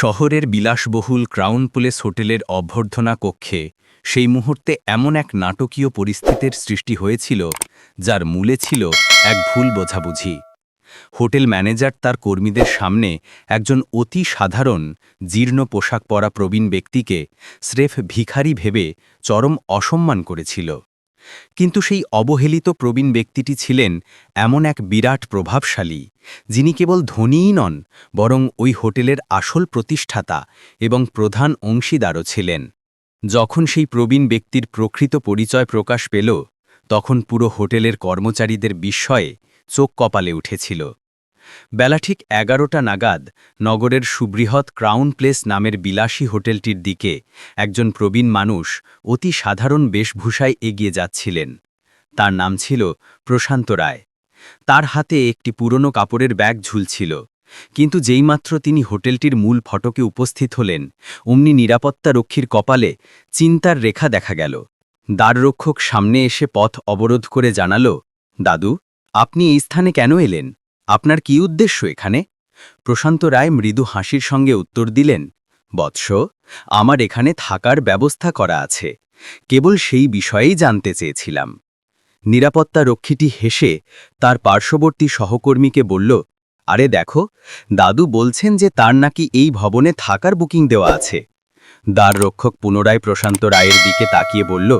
শহরের বিলাসবহুল crown place হোটেলের অভ্যর্থনা কক্ষে সেই মুহূর্তে এমন এক নাটকীয় পরিস্থিতির সৃষ্টি হয়েছিল, যার মূলে ছিল এক ভুল বোঝাবুঝি। হোটেল ম্যানেজার তার কর্মীদের সামনে একজন অতি সাধারণ, জীর্ণ পোশাক পরা প্রবীণ ব্যক্তিকে স্রেফ ভিখারি ভেবে চরম অসম্মান করেছিল। কিন্তু সেই অবহেলিত প্রবীণ ব্যক্তিটি ছিলেন এমন এক বিরাট প্রভাবশালী, যিনি কেবল ধনীই নন, বরং ওই হোটেলের আসল প্রতিষ্ঠাতা এবং প্রধান অংশীদারও ছিলেন। যখন সেই প্রবীণ ব্যক্তির প্রকৃত পরিচয় প্রকাশ পেল, তখন পুরো হোটেলের কর্মচারীদের বিস্ময়ে চোখ কপালে উঠেছিল। বেলা ঠিক এগারোটা নাগাদ নগরের সুবৃহৎ ক্রাউন প্লেস নামের বিলাসী হোটেলটির দিকে একজন প্রবীণ মানুষ অতি সাধারণ বেশভূষায় এগিয়ে যাচ্ছিলেন। তার নাম ছিল প্রশান্ত রায়। তার হাতে একটি পুরনো কাপড়ের ব্যাগ ঝুলছিল, কিন্তু যেইমাত্র তিনি হোটেলটির মূল ফটকে উপস্থিত হলেন, অমনি নিরাপত্তা রক্ষীর কপালে চিন্তার রেখা দেখা গেল। দ্বাররক্ষক সামনে এসে পথ অবরোধ করে জানাল, দাদু, আপনি এই স্থানে কেন এলেন? আপনার কি উদ্দেশ্য এখানে? প্রশান্ত রায় মৃদু হাসির সঙ্গে উত্তর দিলেন, বৎস, আমার এখানে থাকার ব্যবস্থা করা আছে। কেবল সেই বিষয়েই জানতে চেয়েছিলাম। নিরাপত্তা রক্ষীটি হেসে তার পার্শ্ববর্তী সহকর্মীকে বলল, আরে দেখো, দাদু বলছেন যে তার নাকি এই ভবনে থাকার বুকিং দেওয়া আছে। দ্বার রক্ষক পুনরায় প্রশান্ত রায়ের দিকে তাকিয়ে বলল,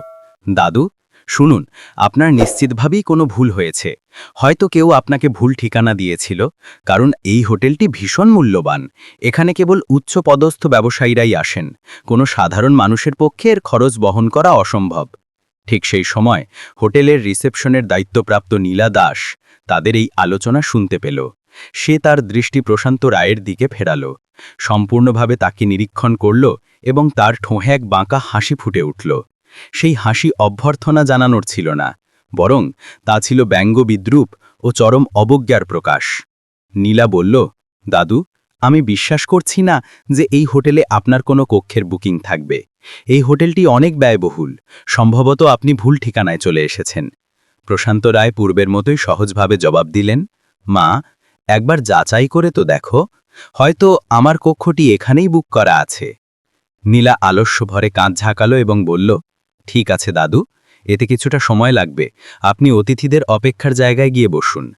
দাদু শুনুন, আপনার নিশ্চিতভাবেই কোনো ভুল হয়েছে। হয়তো কেউ আপনাকে ভুল ঠিকানা দিয়েছিল, কারণ এই হোটেলটি ভীষণ মূল্যবান। এখানে কেবল উচ্চ পদস্থ ব্যবসায়ীরাই আসেন। কোনো সাধারণ মানুষের পক্ষে এর খরচ বহন করা অসম্ভব। ঠিক সেই সময় হোটেলের রিসেপশনের দায়িত্বপ্রাপ্ত নীলা দাস তাদের এই আলোচনা শুনতে পেল। সে তার দৃষ্টি প্রশান্ত রায়ের দিকে ফেরাল। সম্পূর্ণভাবে তাকে নিরীক্ষণ করল এবং তার ঠোঁহে এক বাঁকা হাসি ফুটে উঠল। সেই হাসি অভ্যর্থনা জানানোর ছিল না, বরং তা ছিল ব্যঙ্গ বিদ্রুপ ও চরম অবজ্ঞার প্রকাশ। নীলা বলল, দাদু, আমি বিশ্বাস করছি না যে এই হোটেলে আপনার কোনো কক্ষের বুকিং থাকবে। এই হোটেলটি অনেক ব্যয়বহুল, সম্ভবত আপনি ভুল ঠিকানায় চলে এসেছেন প্রশান্ত রায় পূর্বের মতোই সহজভাবে জবাব দিলেন, মা, একবার যাচাই করে তো দেখো, হয়তো আমার কক্ষটি এখানেই বুক করা আছে নীলা আলস্য ভরে কাঁধ ঝাঁকালো এবং বলল ঠিক আছে, দাদু। এতে কিছুটা সময় লাগবে। আপনি অতিথিদের অপেক্ষার জায়গায় গিয়ে বসুন।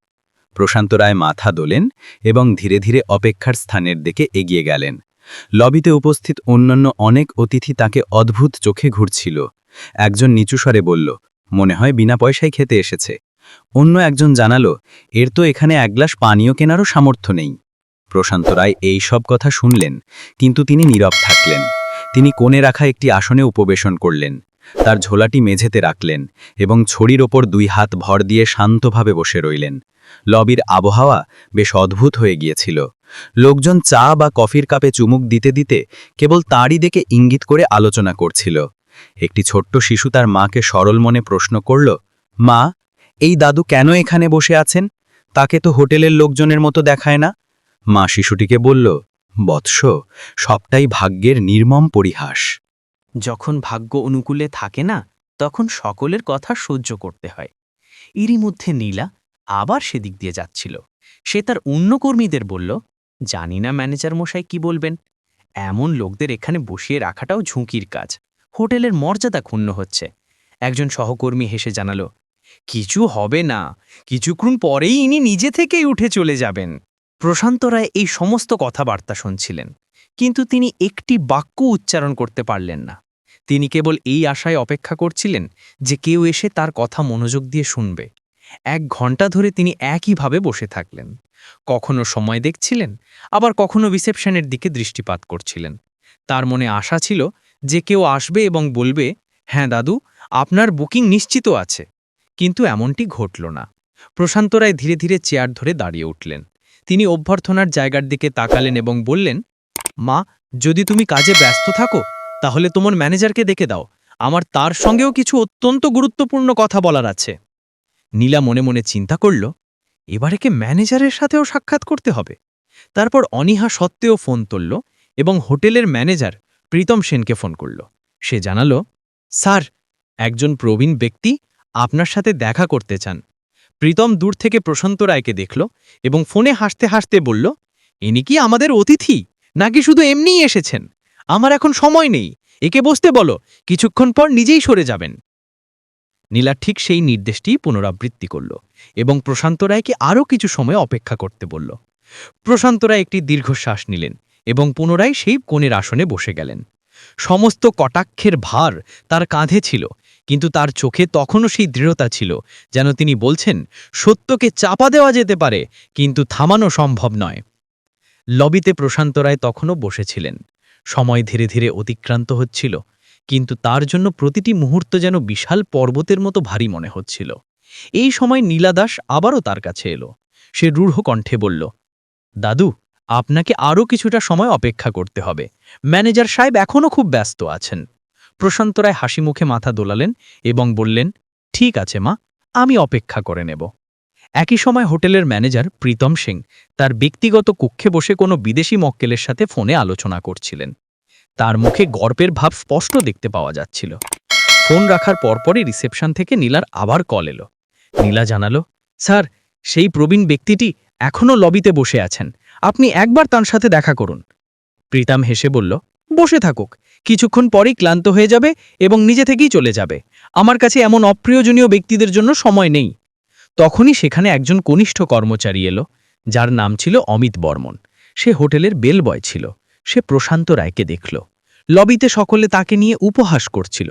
প্রশান্ত রায় মাথা দোলেন এবং ধীরে ধীরে অপেক্ষার স্থানের দিকে এগিয়ে গেলেন। লবিতে উপস্থিত অন্যান্য অনেক অতিথি তাকে অদ্ভুত চোখে ঘুরছিল। একজন নিচুস্বরে বলল, মনে হয় বিনা পয়সায় খেতে এসেছে। অন্য একজন জানালো, এর তো এখানে এক গ্লাস পানীয় কেনারও সামর্থ্য নেই। প্রশান্ত রায় এই সব কথা শুনলেন, কিন্তু তিনি নীরব থাকলেন। তিনি কোণে রাখা একটি আসনে উপবেশন করলেন। তার ঝোলাটি মেঝেতে রাখলেন এবং ছড়ির ওপর দুই হাত ভর দিয়ে শান্তভাবে বসে রইলেন। লবির আবহাওয়া বেশ অদ্ভুত হয়ে গিয়েছিল। লোকজন চা বা কফির কাপে চুমুক দিতে দিতে কেবল তাঁরই দেখে ইঙ্গিত করে আলোচনা করছিল। একটি ছোট্ট শিশু তার মাকে সরল মনে প্রশ্ন করল, মা, এই দাদু কেন এখানে বসে আছেন? তাকে তো হোটেলের লোকজনের মতো দেখায় না? মা শিশুটিকে বলল, বৎস, সবটাই ভাগ্যের নির্মম পরিহাস। যখন ভাগ্য অনুকূলে থাকে না, তখন সকলের কথা সহ্য করতে হয়। এরই মধ্যে নীলা আবার সেদিক দিয়ে যাচ্ছিল। সে তার অন্য কর্মীদের বলল, জানি না ম্যানেজার মশাই কি বলবেন। এমন লোকদের এখানে বসিয়ে রাখাটাও ঝুঁকির কাজ। হোটেলের মর্যাদা ক্ষুণ্ণ হচ্ছে। একজন সহকর্মী হেসে জানালো, কিছু হবে না। কিছুক্ষণ পরেই ইনি নিজে থেকেই উঠে চলে যাবেন। প্রশান্ত রায় এই সমস্ত কথাবার্তা শুনছিলেন, কিন্তু তিনি একটি বাক্য উচ্চারণ করতে পারলেন না। তিনি কেবল এই আশায় অপেক্ষা করছিলেন যে কেউ এসে তার কথা মনোযোগ দিয়ে শুনবে। এক ঘণ্টা ধরে তিনি একইভাবে বসে থাকলেন। কখনো সময় দেখছিলেন, আবার কখনো রিসেপশনের দিকে দৃষ্টিপাত করছিলেন। তার মনে আশা ছিল যে কেউ আসবে এবং বলবে হ্যাঁ দাদু, আপনার বুকিং নিশ্চিত আছে। কিন্তু এমনটি ঘটল না। প্রশান্ত রায় ধীরে ধীরে চেয়ার ধরে দাঁড়িয়ে উঠলেন। তিনি অভ্যর্থনার জায়গার দিকে তাকালেন এবং বললেন, মা, যদি তুমি কাজে ব্যস্ত থাকো তাহলে তোমার ম্যানেজারকে দেখে দাও। আমার তার সঙ্গেও কিছু অত্যন্ত গুরুত্বপূর্ণ কথা বলার আছে। নীলা মনে মনে চিন্তা করল, এবারে কে ম্যানেজারের সাথেও সাক্ষাৎ করতে হবে? তারপর অনীহা সত্ত্বেও ফোন তুলল এবং হোটেলের ম্যানেজার প্রীতম সেনকে ফোন করল। সে জানালো, স্যার, একজন প্রবীণ ব্যক্তি আপনার সাথে দেখা করতে চান। প্রীতম দূর থেকে প্রশান্ত রায়কে দেখল এবং ফোনে হাসতে হাসতে বলল, ইনি কি আমাদের অতিথি? নাকি শুধু এমনিই এসেছেন? আমার এখন সময় নেই। একে বসতে বলো, কিছুক্ষণ পর নিজেই সরে যাবেন। নীলা ঠিক সেই নির্দেশটি পুনরাবৃত্তি করল এবং প্রশান্ত রায়কে আরও কিছু সময় অপেক্ষা করতে বলল। প্রশান্ত রায় একটি দীর্ঘশ্বাস নিলেন এবং পুনরায় সেই কোণের আসনে বসে গেলেন। সমস্ত কটাক্ষের ভার তার কাঁধে ছিল, কিন্তু তার চোখে তখনও সেই দৃঢ়তা ছিল যেন তিনি বলছেন, সত্যকে চাপা দেওয়া যেতে পারে, কিন্তু থামানো সম্ভব নয়। লবিতে প্রশান্ত রায় তখনও বসেছিলেন। সময় ধীরে ধীরে অতিক্রান্ত হচ্ছিল, কিন্তু তার জন্য প্রতিটি মুহূর্ত যেন বিশাল পর্বতের মতো ভারী মনে হচ্ছিল। এই সময় নীলাদাস আবারও তার কাছে এলো। সে রূঢ় কণ্ঠে বলল, দাদু, আপনাকে আরও কিছুটা সময় অপেক্ষা করতে হবে। ম্যানেজার সাহেব এখনও খুব ব্যস্ত আছেন। প্রশান্ত রায় হাসি মুখে মাথা দোলালেন এবং বললেন, ঠিক আছে মা, আমি অপেক্ষা করে নেব। একই সময় হোটেলের ম্যানেজার প্রীতম সিং তার ব্যক্তিগত কক্ষে বসে কোনো বিদেশি মক্কেলের সাথে ফোনে আলোচনা করছিলেন। তার মুখে গর্বের ভাব স্পষ্ট দেখতে পাওয়া যাচ্ছিল। ফোন রাখার পরপরই রিসেপশন থেকে নীলার আবার কল এলো। নীলা জানালো, স্যার, সেই প্রবীণ ব্যক্তিটি এখনও লবিতে বসে আছেন। আপনি একবার তার সাথে দেখা করুন। প্রীতাম হেসে বলল, বসে থাকুক। কিছুক্ষণ পরেই ক্লান্ত হয়ে যাবে এবং নিজে থেকেই চলে যাবে। আমার কাছে এমন অপ্রিয়জনীয় ব্যক্তিদের জন্য সময় নেই। তখনই সেখানে একজন কনিষ্ঠ কর্মচারী এলো, যার নাম ছিল অমিত বর্মন। সে হোটেলের বেল বয় ছিল। সে প্রশান্ত রায়কে দেখল। লবিতে সকলে তাকে নিয়ে উপহাস করছিল,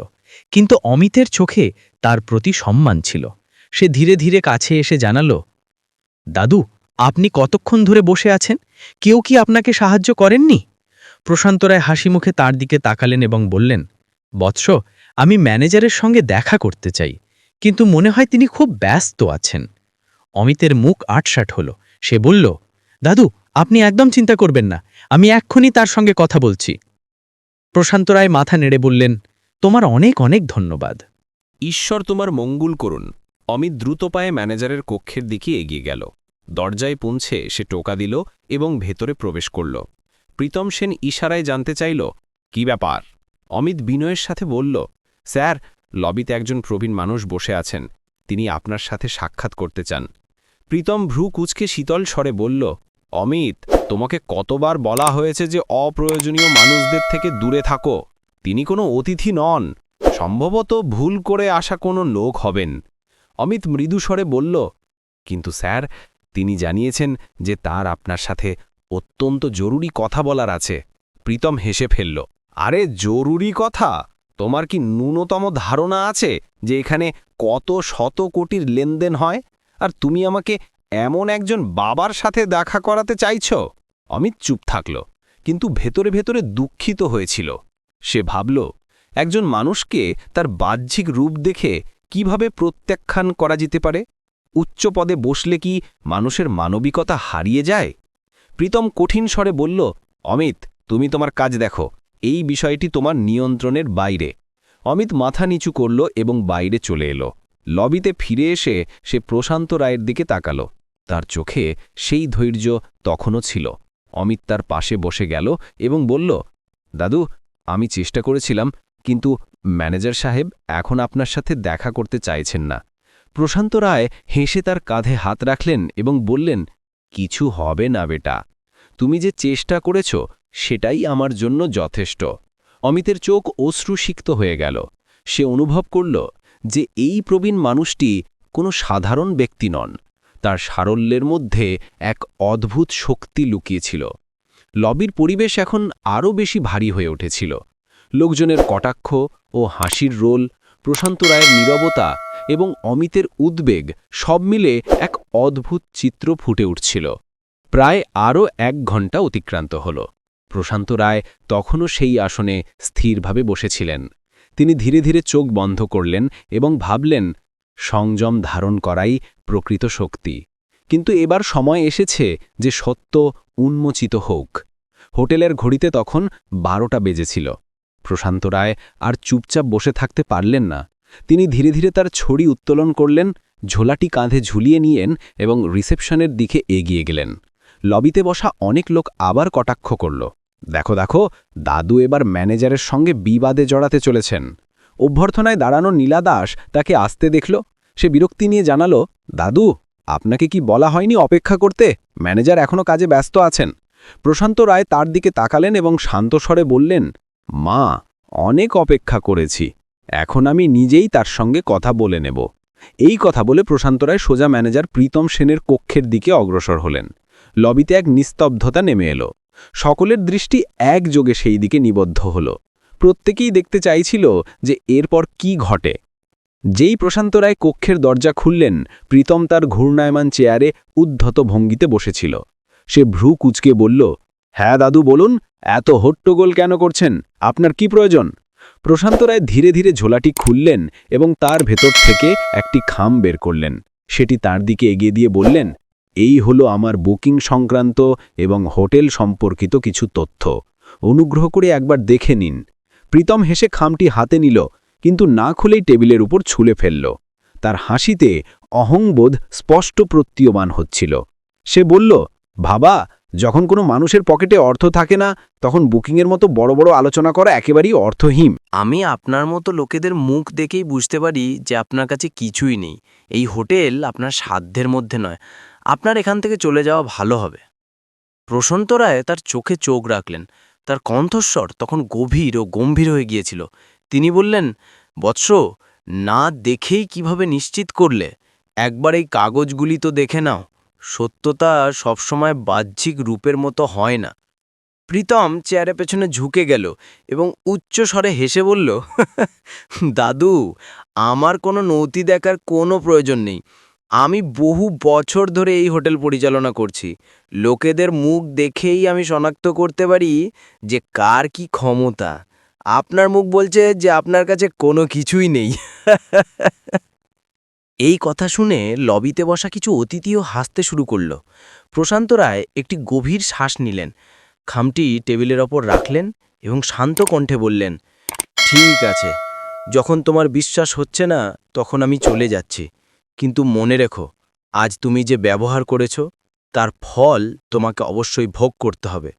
কিন্তু অমিতের চোখে তার প্রতি সম্মান ছিল। সে ধীরে ধীরে কাছে এসে জানালো, দাদু, আপনি কতক্ষণ ধরে বসে আছেন? কেউ কি আপনাকে সাহায্য করেননি? প্রশান্ত রায় হাসি মুখে তার দিকে তাকালেন এবং বললেন, বৎস, আমি ম্যানেজারের সঙ্গে দেখা করতে চাই। কিন্তু মনে হয় তিনি খুব ব্যস্ত আছেন। অমিতের মুখ আটসাট হল। সে বলল, দাদু, আপনি একদম চিন্তা করবেন না। আমি এক্ষুনি তার সঙ্গে কথা বলছি। প্রশান্ত রায় মাথা নেড়ে বললেন, তোমার অনেক অনেক ধন্যবাদ। ঈশ্বর তোমার মঙ্গল করুন। অমিত দ্রুত পায়ে ম্যানেজারের কক্ষের দিকে এগিয়ে গেল। দরজায় পৌঁছে সে টোকা দিল এবং ভেতরে প্রবেশ করল। প্রীতম সেন ইশারায় জানতে চাইল, কি ব্যাপার? অমিত বিনয়ের সাথে বলল, স্যার লবিতে একজন প্রবীণ মানুষ বসে আছেন। তিনি আপনার সাথে সাক্ষাৎ করতে চান। প্রীতম ভ্রু কুচকে শীতল স্বরে বলল, অমিত, তোমাকে কতবার বলা হয়েছে যে অপ্রয়োজনীয় মানুষদের থেকে দূরে থাকো। তিনি কোনো অতিথি নন। সম্ভবত ভুল করে আসা কোনো লোক হবেন। অমিত মৃদু স্বরে বলল, কিন্তু স্যার, তিনি জানিয়েছেন যে তার আপনার সাথে অত্যন্ত জরুরি কথা বলার আছে। প্রীতম হেসে ফেলল, আরে জরুরি কথা? তোমার কি ন্যূনতম ধারণা আছে যে এখানে কত শত কোটির লেনদেন হয়? আর তুমি আমাকে এমন একজন বাবার সাথে দেখা করাতে চাইছ? অমিত চুপ থাকল, কিন্তু ভেতরে ভেতরে দুঃখিত হয়েছিল। সে ভাবল, একজন মানুষকে তার বাহ্যিক রূপ দেখে কীভাবে প্রত্যাখ্যান করা যেতে পারে? উচ্চ পদে বসলে কি মানুষের মানবিকতা হারিয়ে যায়? প্রীতম কঠিন স্বরে বলল, অমিত, তুমি তোমার কাজ দেখো। এই বিষয়টি তোমার নিয়ন্ত্রণের বাইরে। অমিত মাথা নিচু করল এবং বাইরে চলে এলো। লবিতে ফিরে এসে সে প্রশান্ত রায়ের দিকে তাকাল। তার চোখে সেই ধৈর্য তখনও ছিল। অমিত তার পাশে বসে গেল এবং বলল, দাদু, আমি চেষ্টা করেছিলাম, কিন্তু ম্যানেজার সাহেব এখন আপনার সাথে দেখা করতে চাইছেন না। প্রশান্ত রায় হেসে তার কাঁধে হাত রাখলেন এবং বললেন, কিছু হবে না বেটা। তুমি যে চেষ্টা করেছ সেটাই আমার জন্য যথেষ্ট। অমিতের চোখ অশ্রুসিক্ত হয়ে গেল। সে অনুভব করল যে এই প্রবীণ মানুষটি কোনো সাধারণ ব্যক্তি নন। তার সারল্যের মধ্যে এক অদ্ভুত শক্তি লুকিয়েছিল। লবির পরিবেশ এখন আরও বেশি ভারী হয়ে উঠেছিল। লোকজনের কটাক্ষ ও হাসির রোল, প্রশান্ত রায়ের নীরবতা এবং অমিতের উদ্বেগ সব মিলে এক অদ্ভুত চিত্র ফুটে উঠছিল। প্রায় আরও এক ঘণ্টা অতিক্রান্ত হল। প্রশান্ত রায় তখনও সেই আসনে স্থিরভাবে বসেছিলেন। তিনি ধীরে ধীরে চোখ বন্ধ করলেন এবং ভাবলেন, সংযম ধারণ করাই প্রকৃত শক্তি। কিন্তু এবার সময় এসেছে যে সত্য উন্মোচিত হোক। হোটেলের ঘড়িতে তখন বারোটা বেজেছিল। প্রশান্ত রায় আর চুপচাপ বসে থাকতে পারলেন না। তিনি ধীরে ধীরে তার ছড়ি উত্তোলন করলেন, ঝোলাটি কাঁধে ঝুলিয়ে নিয়েন এবং রিসেপশনের দিকে এগিয়ে গেলেন। লবিতে বসা অনেক লোক আবার কটাক্ষ করল। দেখো দেখো, দাদু এবার ম্যানেজারের সঙ্গে বিবাদে জড়াতে চলেছেন। অভ্যর্থনায় দাঁড়ানো নীলা দাস তাকে আসতে দেখল। সে বিরক্তি নিয়ে জানালো, দাদু, আপনাকে কি বলা হয়নি অপেক্ষা করতে? ম্যানেজার এখনও কাজে ব্যস্ত আছেন। প্রশান্ত রায় তার দিকে তাকালেন এবং শান্ত স্বরে বললেন, মা, অনেক অপেক্ষা করেছি। এখন আমি নিজেই তার সঙ্গে কথা বলে নেব। এই কথা বলে প্রশান্ত রায় সোজা ম্যানেজার প্রীতম সেনের কক্ষের দিকে অগ্রসর হলেন। লবিতে এক নিস্তব্ধতা নেমে এলো। সকলের দৃষ্টি একযোগে সেই দিকে নিবদ্ধ হল। প্রত্যেকেই দেখতে চাইছিল যে এরপর কি ঘটে। যেই প্রশান্ত রায় কক্ষের দরজা খুললেন, প্রীতম তার ঘূর্ণায়মান চেয়ারে উদ্ধত ভঙ্গিতে বসেছিল। সে ভ্রু কুচকে বলল হ্যাঁ দাদু, বলুন, এত হট্টগোল কেন করছেন? আপনার কি প্রয়োজন? প্রশান্ত রায় ধীরে ধীরে ঝোলাটি খুললেন এবং তার ভেতর থেকে একটি খাম বের করলেন। সেটি তার দিকে এগিয়ে দিয়ে বললেন এই হলো আমার বুকিং সংক্রান্ত এবং হোটেল সম্পর্কিত কিছু তথ্য। অনুগ্রহ করে একবার দেখে নিন। প্রীতম হেসে খামটি হাতে নিল, কিন্তু না খুলেই টেবিলের উপর ছুলে ফেলল। তার হাসিতে অহংবোধ স্পষ্ট প্রতীয়মান হচ্ছিল। সে বলল, ভাবা, যখন কোনো মানুষের পকেটে অর্থ থাকে না, তখন বুকিংয়ের মতো বড় বড় আলোচনা করা একেবারেই অর্থহীন। আমি আপনার মতো লোকেদের মুখ দেখেই বুঝতে পারি যে আপনার কাছে কিছুই নেই। এই হোটেল আপনার সাধ্যের মধ্যে নয়। আপনার এখান থেকে চলে যাওয়া ভালো হবে। প্রশান্ত রায় তার চোখে চোখ রাখলেন। তার কণ্ঠস্বর তখন গভীর ও গম্ভীর হয়ে গিয়েছিল। তিনি বললেন, বৎস, না দেখেই কীভাবে নিশ্চিত করলে? একবার এই কাগজগুলি তো দেখে নাও। সত্যতা সবসময় বাহ্যিক রূপের মতো হয় না। প্রীতম চেয়ারে পেছনে ঝুঁকে গেল এবং উচ্চ স্বরে হেসে বলল, দাদু, আমার কোনো নথি দেখার কোনো প্রয়োজন নেই। আমি বহু বছর ধরে এই হোটেল পরিচালনা করছি। লোকেদের মুখ দেখেই আমি শনাক্ত করতে পারি যে কার কি ক্ষমতা। আপনার মুখ বলছে যে আপনার কাছে কোনো কিছুই নেই। এই কথা শুনে লবিতে বসা কিছু অতিথিও হাসতে শুরু করল। প্রশান্ত রায় একটি গভীর শ্বাস নিলেন। খামটি টেবিলের ওপর রাখলেন এবং শান্ত কণ্ঠে বললেন, ঠিক আছে। যখন তোমার বিশ্বাস হচ্ছে না, তখন আমি চলে যাচ্ছি। কিন্তু মনে রেখো, আজ তুমি যে ব্যবহার করেছ, তার ফল তোমাকে অবশ্যই ভোগ করতে হবে।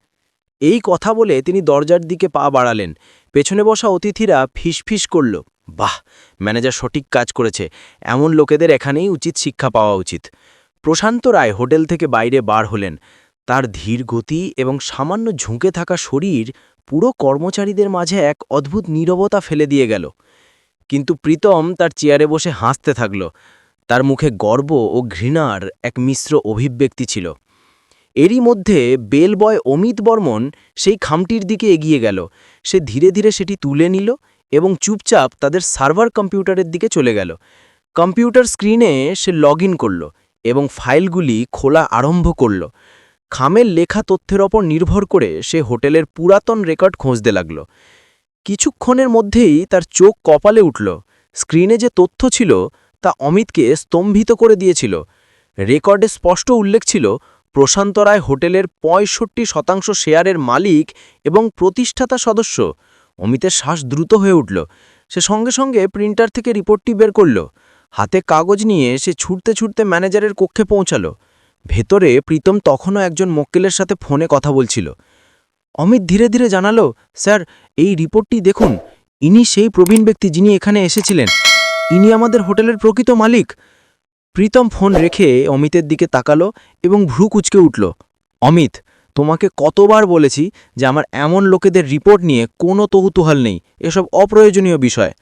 এই কথা বলে তিনি দরজার দিকে পা বাড়ালেন। পেছনে বসা অতিথিরা ফিসফিস করল, বাহ, ম্যানেজার সঠিক কাজ করেছে। এমন লোকেদের এখানেই উচিত শিক্ষা পাওয়া উচিত। প্রশান্ত রায় হোটেল থেকে বাইরে বার হলেন। তার ধীর গতি এবং সামান্য ঝুঁকে থাকা শরীর পুরো কর্মচারীদের মাঝে এক অদ্ভুত নীরবতা ফেলে দিয়ে গেল। কিন্তু প্রীতম তার চেয়ারে বসে হাসতে থাকল তার মুখে গর্ব ও ঘৃণার এক মিশ্র অভিব্যক্তি ছিল। এরই মধ্যে বেলবয় অমিত বর্মন সেই খামটির দিকে এগিয়ে গেল। সে ধীরে ধীরে সেটি তুলে নিল এবং চুপচাপ তাদের সার্ভার কম্পিউটারের দিকে চলে গেল। কম্পিউটার স্ক্রিনে সে লগ করল এবং ফাইলগুলি খোলা আরম্ভ করল। খামের লেখা তথ্যের ওপর নির্ভর করে সে হোটেলের পুরাতন রেকর্ড খুঁজতে লাগল। কিছুক্ষণের মধ্যেই তার চোখ কপালে উঠল। স্ক্রিনে যে তথ্য ছিল তা অমিতকে স্তম্ভিত করে দিয়েছিল। রেকর্ডে স্পষ্ট উল্লেখ ছিল, প্রশান্ত রায় হোটেলের পঁয়ষট্টি শতাংশ শেয়ারের মালিক এবং প্রতিষ্ঠাতা সদস্য। অমিতের শ্বাস দ্রুত হয়ে উঠল। সে সঙ্গে সঙ্গে প্রিন্টার থেকে রিপোর্টটি বের করল। হাতে কাগজ নিয়ে সে ছুটতে ছুটতে ম্যানেজারের কক্ষে পৌঁছালো। ভেতরে প্রীতম তখনও একজন মক্কেলের সাথে ফোনে কথা বলছিল। অমিত ধীরে ধীরে জানালো, স্যার, এই রিপোর্টটি দেখুন। ইনি সেই প্রবীণ ব্যক্তি যিনি এখানে এসেছিলেন। ইনি আমাদের হোটেলের প্রকৃত মালিক। প্রীতম ফোন রেখে অমিতের দিকে তাকালো এবং ভ্রু কুচকে উঠল। অমিত, তোমাকে কতবার বলেছি যে আমার এমন লোকেদের রিপোর্ট নিয়ে কোনো তৌতুহাল নেই, এসব অপ্রয়োজনীয় বিষয়।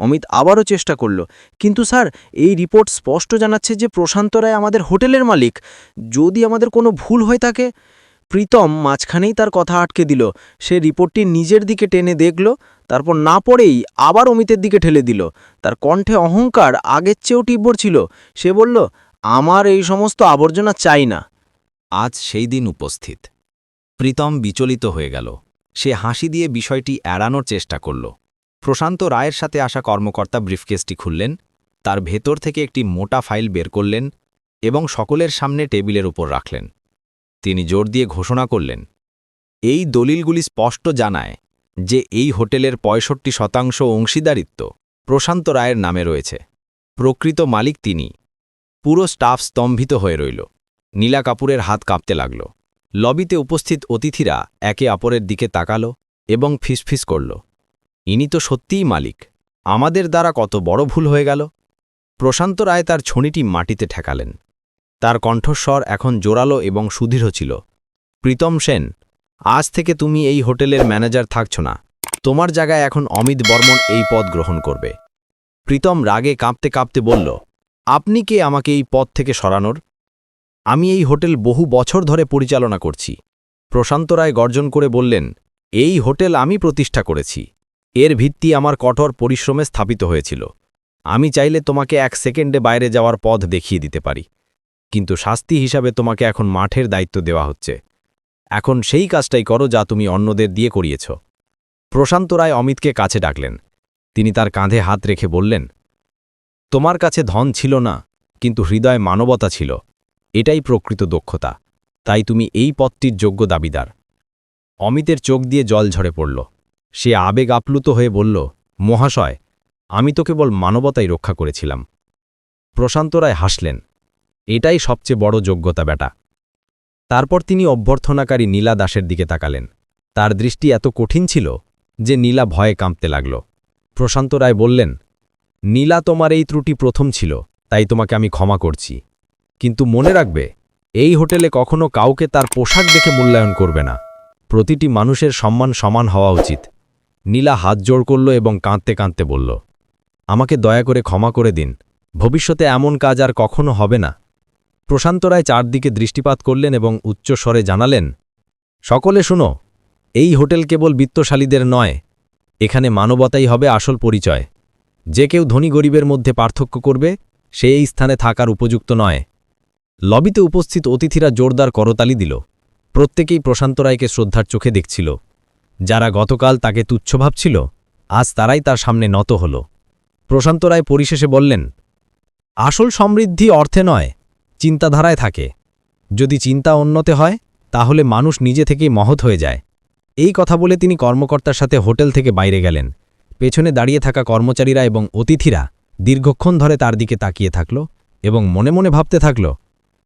অমিত আবারও চেষ্টা করল, কিন্তু স্যার, এই রিপোর্ট স্পষ্ট জানাচ্ছে যে প্রশান্ত রায় আমাদের হোটেলের মালিক। যদি আমাদের কোনো ভুল হয়ে থাকে প্রীতম মাঝখানেই তার কথা আটকে দিল। সে রিপোর্টটি নিজের দিকে টেনে দেখল তারপর না পড়েই আবার অমিতের দিকে ঠেলে দিল। তার কণ্ঠে অহংকার আগের চেয়েও তীব্র ছিল। সে বলল, আমার এই সমস্ত আবর্জনা চাই না। আজ সেই দিন উপস্থিত। প্রীতম বিচলিত হয়ে গেল। সে হাসি দিয়ে বিষয়টি এড়ানোর চেষ্টা করল। প্রশান্ত রায়ের সাথে আসা কর্মকর্তা ব্রিফকেসটি খুললেন, তার ভেতর থেকে একটি মোটা ফাইল বের করলেন এবং সকলের সামনে টেবিলের উপর রাখলেন। তিনি জোর দিয়ে ঘোষণা করলেন, এই দলিলগুলি স্পষ্ট জানায় যে এই হোটেলের পঁয়ষট্টি শতাংশ অংশীদারিত্ব প্রশান্ত রায়ের নামে রয়েছে। প্রকৃত মালিক তিনি। পুরো স্টাফ স্তম্ভিত হয়ে রইল। নীলা কাপুরের হাত কাঁপতে লাগল। লবিতে উপস্থিত অতিথিরা একে অপরের দিকে তাকাল এবং ফিসফিস করল। ইনি তো সত্যিই মালিক। আমাদের দ্বারা কত বড় ভুল হয়ে গেল? প্রশান্ত রায় তার ছড়িটি মাটিতে ঠেকালেন। তার কণ্ঠস্বর এখন জোরালো এবং সুদৃঢ় ছিল। প্রীতম সেন আজ থেকে তুমি এই হোটেলের ম্যানেজার থাকছ না। তোমার জায়গায় এখন অমিত বর্মন এই পদ গ্রহণ করবে। প্রীতম রাগে কাঁপতে কাঁপতে বলল, আপনি কে আমাকে এই পদ থেকে সরানোর? আমি এই হোটেল বহু বছর ধরে পরিচালনা করছি। প্রশান্ত রায় গর্জন করে বললেন, এই হোটেল আমি প্রতিষ্ঠা করেছি। এর ভিত্তি আমার কঠোর পরিশ্রমে স্থাপিত হয়েছিল। আমি চাইলে তোমাকে এক সেকেন্ডে বাইরে যাওয়ার পথ দেখিয়ে দিতে পারি। কিন্তু শাস্তি হিসাবে তোমাকে এখন মাঠের দায়িত্ব দেওয়া হচ্ছে। এখন সেই কাজটাই করো যা তুমি অন্যদের দিয়ে করিয়েছ। প্রশান্ত রায় অমিতকে কাছে ডাকলেন। তিনি তার কাঁধে হাত রেখে বললেন, তোমার কাছে ধন ছিল না, কিন্তু হৃদয় মানবতা ছিল। এটাই প্রকৃত দক্ষতা। তাই তুমি এই পথটির যোগ্য দাবিদার। অমিতের চোখ দিয়ে জল ঝরে পড়ল। সে আবেগ আপ্লুত হয়ে বলল, মহাশয়, আমি তো কেবল মানবতাই রক্ষা করেছিলাম। প্রশান্ত রায় হাসলেন, এটাই সবচেয়ে বড় যোগ্যতা বেটা তারপর তিনি অভ্যর্থনাকারী নীলা দাসের দিকে তাকালেন। তার দৃষ্টি এত কঠিন ছিল যে নীলা ভয়ে কাঁপতে লাগল। প্রশান্ত রায় বললেন, নীলা তোমার এই ত্রুটি প্রথম ছিল, তাই তোমাকে আমি ক্ষমা করছি। কিন্তু মনে রাখবে, এই হোটেলে কখনো কাউকে তার পোশাক দেখে মূল্যায়ন করবে না। প্রতিটি মানুষের সম্মান সমান হওয়া উচিত। নীলা হাত জোড় করল এবং কাঁদতে কাঁদতে বলল, আমাকে দয়া করে ক্ষমা করে দিন। ভবিষ্যতে এমন কাজ আর কখনো হবে না। প্রশান্ত রায় চারদিকে দৃষ্টিপাত করলেন এবং উচ্চস্বরে জানালেন, সকলে শুনো, এই হোটেল কেবল বিত্তশালীদের নয়, এখানে মানবতাই হবে আসল পরিচয়। যে কেউ ধনী গরিবের মধ্যে পার্থক্য করবে, সে এই স্থানে থাকার উপযুক্ত নয়। লবিতে উপস্থিত অতিথিরা জোরদার করতালি দিল। প্রত্যেকেই প্রশান্ত রায়কে শ্রদ্ধার চোখে দেখছিল। যারা গতকাল তাকে তুচ্ছ ভাবছিল, আজ তারাই তার সামনে নত হল। প্রশান্ত রায় পরিশেষে বললেন, আসল সমৃদ্ধি অর্থে নয় চিন্তাধারায় থাকে। যদি চিন্তা উন্নতে হয়, তাহলে মানুষ নিজে থেকেই মহৎ হয়ে যায়। এই কথা বলে তিনি কর্মকর্তার সাথে হোটেল থেকে বাইরে গেলেন। পেছনে দাঁড়িয়ে থাকা কর্মচারীরা এবং অতিথিরা দীর্ঘক্ষণ ধরে তার দিকে তাকিয়ে থাকল এবং মনে মনে ভাবতে থাকল,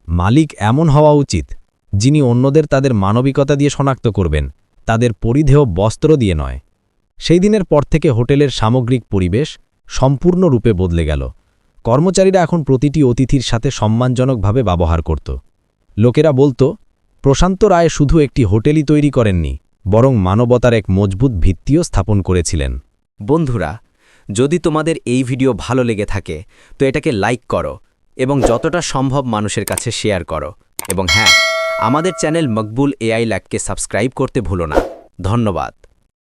মালিক এমন হওয়া উচিত, যিনি অন্যদের তাদের মানবিকতা দিয়ে শনাক্ত করবেন, তাদের পরিধেয় বস্ত্র দিয়ে নয়। সেই দিনের পর থেকে হোটেলের সামগ্রিক পরিবেশ সম্পূর্ণরূপে বদলে গেল। কর্মচারীরা এখন প্রতিটি অতিথির সাথে সম্মানজনকভাবে ব্যবহার করত। লোকেরা বলতো, প্রশান্ত রায় শুধু একটি হোটেলই তৈরি করেননি, বরং মানবতার এক মজবুত ভিত্তিও স্থাপন করেছিলেন। বন্ধুরা, যদি তোমাদের এই ভিডিও ভালো লেগে থাকে, তো এটাকে লাইক করো এবং যতটা সম্ভব মানুষের কাছে শেয়ার করো। এবং হ্যাঁ আমাদের চ্যানেল মকবুল এআই ল্যাককে সাবস্ক্রাইব করতে ভুলো না। ধন্যবাদ।